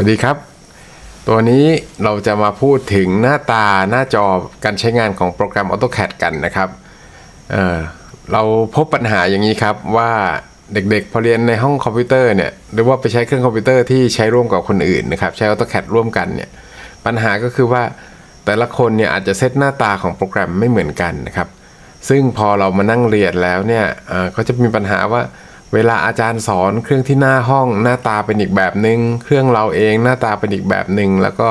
วัสดีครับ ตัวนี้เราจะมาพูดถึงหน้าตาหน้าจอการใช้งานของโปรแกรม AutoCAD กันนะครับเออเราพบปัญหาอย่างนี้ครับว่าเด็กๆพอเรียนในห้องคอมพิวเตอร์เนี่ยหรือว่าไปใช้เครื่องคอมพิวเตอร์ที่ใช้ร่วมกับคนอื่นนะครับใช้ AutoCAD ร่วมกันเนี่ยปัญหาก็คือว่าแต่ละคนเนี่ยอาจจะเซตหน้าตาของโปรแกรมไม่เหมือนกันนะครับซึ่งพอเรามานั่งเรียนแล้วเนี่ยเอ่อก็จะมีปัญหาว่า เวลาอาจารย์สอนเครื่องที่หน้าห้องหน้าตาเป็นอีกแบบหนึง่งเครื่องเราเองหน้าตาเป็นอีกแบบหนึง่งแล้วก็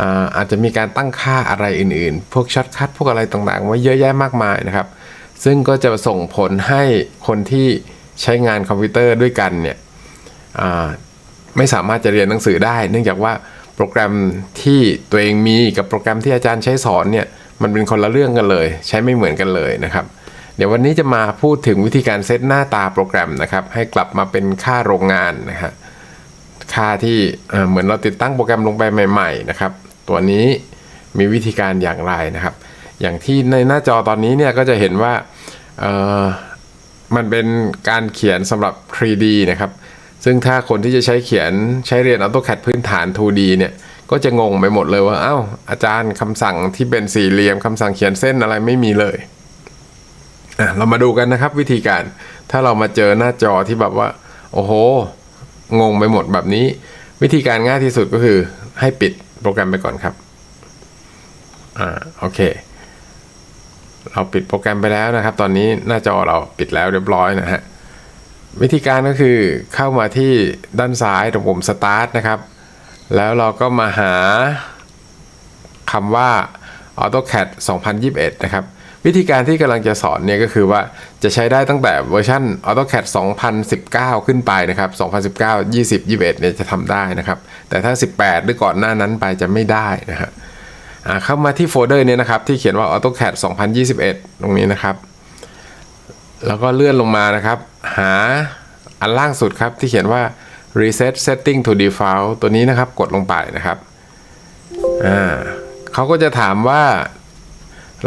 อาอาจจะมีการตั้งค่าอะไรอื่นๆ พวกช็อตคัทพวกอะไรต่างๆไว้เยอะแยะมากมายนะครับ ซึ่งก็จะส่งผลให้คนที่ใช้งานคอมพิวเตอร์ด้วยกันเนี่ยไม่สามารถจะเรียนหนังสือได้ เนื่องจากว่าโปรแกรมที่ตัวเองมีกับโปรแกรมที่อาจารย์ใช้สอนเนี่ยมันเป็นคนละเรื่องกันเลย ใช้ไม่เหมือนกันเลยนะครับ เดี๋ยววันนี้จะมาพูดถึงวิธีการเซตหน้าตาโปรแกรมนะครับ ให้กลับมาเป็นค่าโรงงานนะฮะค่าที่เหมือนเราติดตั้งโปรแกรมลงไปใหม่ ๆ นะครับ ตัวนี้มีวิธีการอย่างไรนะครับ อย่างที่ในหน้าจอตอนนี้เนี่ยก็จะเห็นว่ามันเป็นการเขียนสำหรับ 3D นะครับ ซึ่งถ้าคนที่จะใช้เขียนใช้เรียน AutoCAD พื้นฐาน 2D เนี่ยก็จะงงไปหมดเลยว่าอ้าวอาจารย์คำสั่งที่เป็นสี่เหลี่ยมคำสั่งเขียนเส้นอะไรไม่มีเลย อะเรามาดูกันนะครับวิธีการถ้าเรามาเจอหน้าจอที่แบบว่า โอ้โห งงไปหมดแบบนี้ วิธีการง่ายที่สุดก็คือให้ปิดโปรแกรมไปก่อนครับอ่าโอเค เราปิดโปรแกรมไปแล้วนะครับ ตอนนี้หน้าจอเราปิดแล้วเรียบร้อยนะฮะวิธีการก็คือเข้ามาที่ด้านซ้ายตรงปุ่ม start นะครับ แล้วเราก็มาหาคำว่า AutoCAD 2021 นะครับ วิธีการที่กำลังจะสอนเนี่ยก็คือว่าจะใช้ได้ตั้งแต่เวอร์ชัน AutoCAD 2019 ขึ้นไปนะครับ 2019 20 21เนี่ยจะทำได้นะครับ แต่ถ้า 18 หรือก่อนหน้านั้นไปจะไม่ได้นะฮะเข้ามาที่โฟลเดอร์เนี่ยนะครับ ที่เขียนว่า AutoCAD 2021 ตรงนี้นะครับ แล้วก็เลื่อนลงมานะครับ หาอันล่างสุดครับที่เขียนว่า reset setting to default ตัวนี้นะครับกดลงไปนะครับ อ่าเขาก็จะถามว่า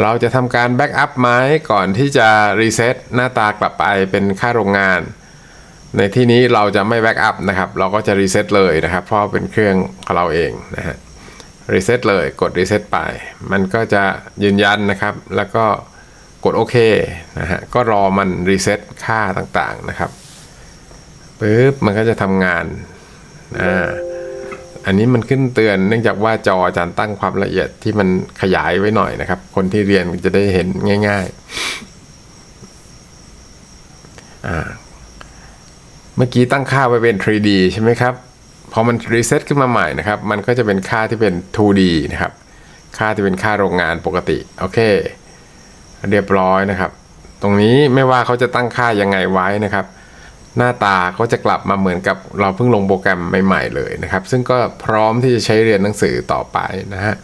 เราจะทำการแบ็กอัพไหมก่อนที่จะรีเซ็ตหน้าตากลับไปเป็นค่าโรงงาน ในที่นี้เราจะไม่แบ็กอัพนะครับ เราก็จะรีเซ็ตเลยนะครับ เพราะเป็นเครื่องของเราเองนะฮะรีเซ็ตเลยกดรีเซ็ตไป มันก็จะยืนยันนะครับ แล้วก็กดโอเคนะฮะก็รอมันรีเซ็ตค่าต่างๆนะครับปึ๊บมันก็จะทำงานอ่า อันนี้มันขึ้นเตือนเนื่องจากว่าจออาจารย์ตั้งความละเอียดที่มันขยายไว้หน่อยนะครับ คนที่เรียนจะได้เห็นง่ายๆ เมื่อกี้ตั้งค่าไว้เป็น 3D ใช่ไหมครับ พอมันรีเซ็ตขึ้นมาใหม่นะครับ มันก็จะเป็นค่าที่เป็น 2D นะครับ ค่าที่เป็นค่าโรงงานปกติ โอเค เรียบร้อยนะครับ ตรงนี้ไม่ว่าเขาจะตั้งค่ายังไงไว้นะครับ หน้าตาก็จะกลับมาเหมือนกับเราเพิ่งลงโปรแกรมใหม่ ๆ เลยนะครับ ซึ่งก็พร้อมที่จะใช้เรียนหนังสือต่อไปนะฮะ